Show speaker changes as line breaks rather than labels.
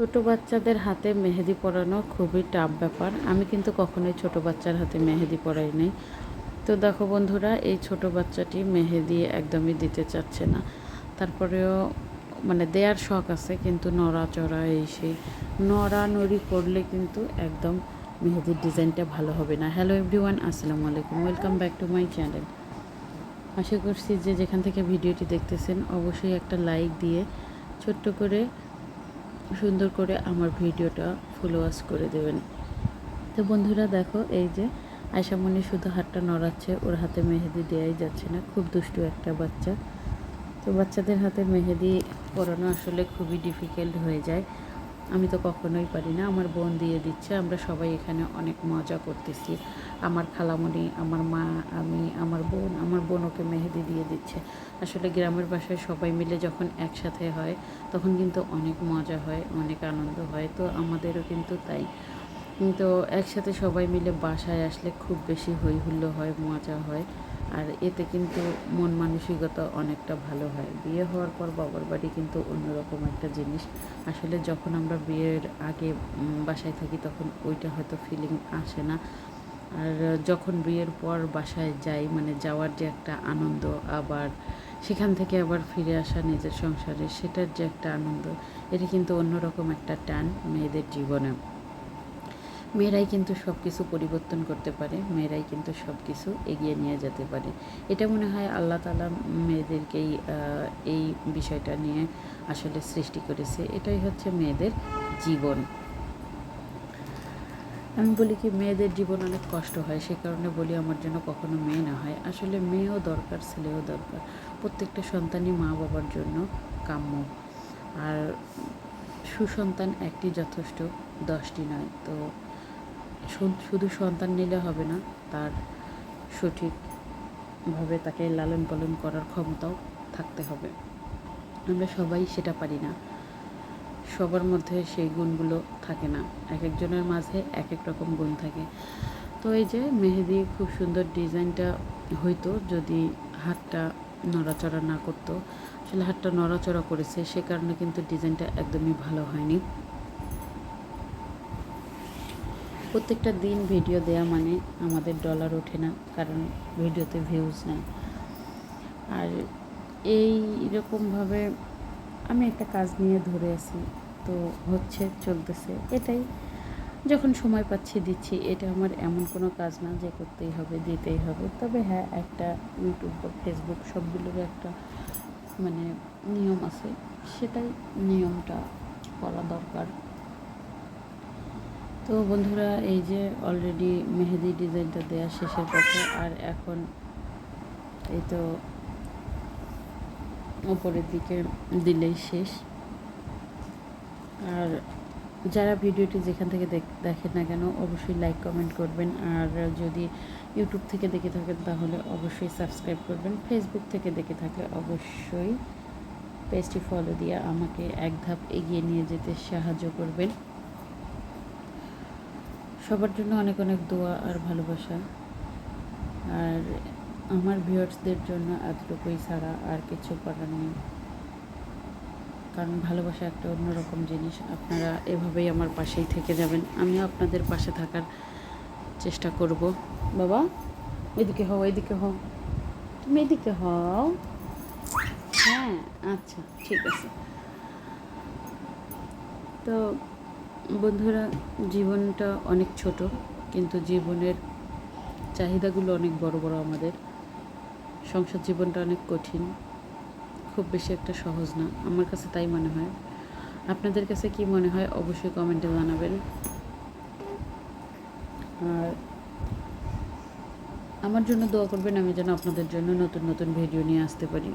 ছোটো বাচ্চাদের হাতে মেহেদি পরানো খুবই টাফ ব্যাপার। আমি কিন্তু কখনোই ছোট বাচ্চার হাতে মেহেদি পরাই নাই। তো দেখো বন্ধুরা, এই ছোট বাচ্চাটি মেহেদি একদমই দিতে চাচ্ছে না। তারপরেও মানে দেয়ার শখ আছে, কিন্তু নড়াচড়া এই সেই নড়ানড়ি করলে কিন্তু একদম মেহেদির ডিজাইনটা ভালো হবে না। হ্যালো এভরিওয়ান, আসসালামু আলাইকুম। Welcome back to my channel. আশা করছি যে যেখান থেকে ভিডিওটি দেখতেছেন, অবশ্যই একটা লাইক দিয়ে ছোট্ট করে সুন্দর করে আমার ভিডিওটা ফলোয়ার্স করে দেবেন। তো বন্ধুরা দেখো, এই যে আয়সামণি শুধু হাতটা নড়াচ্ছে, ওর হাতে মেহেদি দেওয়াই যাচ্ছে না, খুব দুষ্টু একটা বাচ্চা। তো বাচ্চাদের হাতে মেহেদি পরানো আসলে খুবই ডিফিকাল্ট হয়ে যায়। আমি তো কখনোই পারি না। আমার বোন দিয়ে দিচ্ছে। আমরা সবাই এখানে অনেক মজা করতেছি। আমার খালামণি আমার মা, আমি, আমার বোন আমার বোন ওকে মেহেদি দিয়ে দিচ্ছে। আসলে গ্রামের বাসায় সবাই মিলে যখন একসাথে হয়, তখন কিন্তু অনেক মজা হয়, অনেক আনন্দ হয়। তো আমাদেরও কিন্তু তাই। তো একসাথে সবাই মিলে বাসায় আসলে খুব বেশি হই হুল্লো হয়, মজা হয়। আর এতে কিন্তু মন মানসিকতা অনেকটা ভালো হয়। বিয়ে হওয়ার পর বাবার বাড়ি কিন্তু অন্যরকম একটা জিনিস। আসলে যখন আমরা বিয়ের আগে বাসায় থাকি তখন ওইটা হয়তো ফিলিং আসে না। আর যখন বিয়ের পর বাসায় যাই মানে যাওয়ার যে একটা আনন্দ, আবার সেখান থেকে আবার ফিরে আসা নিজের সংসারে, সেটার যে একটা আনন্দ, এটা কিন্তু অন্যরকম একটা টান মেয়েদের জীবনে। মেয়েরাই কিন্তু সব কিছু পরিবর্তন করতে পারে, মেয়েরাই কিন্তু সব কিছু এগিয়ে নিয়ে যেতে পারে। এটা মনে হয় আল্লাহ তালা মেয়েদেরকেই এই বিষয়টা নিয়ে আসলে সৃষ্টি করেছে। এটাই হচ্ছে মেয়েদের জীবন। আমি বলি কি, মেয়েদের জীবন অনেক কষ্ট হয়, সে কারণে বলি আমার জন্য কখনো মেয়ে না হয়। আসলে মেয়েও দরকার, ছেলেও দরকার। প্রত্যেকটা সন্তানই মা বাবার জন্য কাম্য। আর সুসন্তান একটি যথেষ্ট, দশটি নয়। তো শুধু সন্তান নিলে হবে না, তার সঠিকভাবে তাকে লালন পালন করার ক্ষমতাও থাকতে হবে। আমরা সবাই সেটা পারি না। সবার মধ্যে সেই গুণগুলো থাকে না। এক একজনের মাঝে এক এক রকম গুণ থাকে। তো এই যে মেহেদি খুব সুন্দর ডিজাইনটা হইতো যদি হাতটা নড়াচড়া না করতো। আসলে হাতটা নড়াচড়া করেছে, সে কারণে কিন্তু ডিজাইনটা একদমই ভালো হয়নি। প্রত্যেকটা দিন ভিডিও দেয়া মানে আমাদের ডলার ওঠে না, কারণ ভিডিওতে ভিউজ নেই। আর এই রকমভাবে আমি একটা কাজ নিয়ে ধরে আছি, তো হচ্ছে, চলতেছে এটাই। যখন সময় পাচ্ছি, দিচ্ছি, এটা আমার এমন কোনো কাজ না যে করতেই হবে, দিতেই হবে। তবে হ্যাঁ একটা ইউটিউব বা ফেসবুক সবগুলোর একটা মানে নিয়ম আছে, সেটাই নিয়মটা করা দরকার। তো বন্ধুরা, এই যে অলরেডি মেহেদি ডিজাইনটা দেওয়া শেষের পথে, আর এখন এই তো ওপরের দিকে দিলেই শেষ। আর যারা ভিডিওটি যেখান থেকে দেখ- দেখেন না কেন, অবশ্যই লাইক কমেন্ট করবেন। আর যদি ইউটিউব থেকে দেখে থাকেন, তাহলে অবশ্যই সাবস্ক্রাইব করবেন। ফেসবুক থেকে দেখে থাকলে অবশ্যই পেজটি ফলো দিয়ে আমাকে এক ধাপ এগিয়ে নিয়ে যেতে সাহায্য করবেন। সবার জন্য অনেক অনেক দোয়া আর ভালোবাসা। আর আমার ভিউয়ার্সদের জন্য এতটুকুই ছাড়া আর কিছু করার নেই। কারণ ভালোবাসা একটা অন্যরকম জিনিস। আপনারা এভাবেই আমার পাশেই থেকে যাবেন। আমিও আপনাদের পাশে থাকার চেষ্টা করব। বাবা, এদিকে হও এদিকে হও। তুমি এদিকে হও। হ্যাঁ আচ্ছা ঠিক আছে। তো বন্ধুরা, জীবনটা অনেক ছোট, কিন্তু জীবনের চাহিদাগুলো অনেক বড় বড় আমাদের। সংসার জীবনটা অনেক কঠিন, খুব বেশি একটা সহজ না, আমার কাছে তাই মনে হয়। আপনাদের কাছে কি মনে হয়, অবশ্যই কমেন্টে জানাবেন। আর আমার জন্য দোয়া করবেন, আমি যেন আপনাদের জন্য নতুন নতুন ভিডিও নিয়ে আসতে পারি।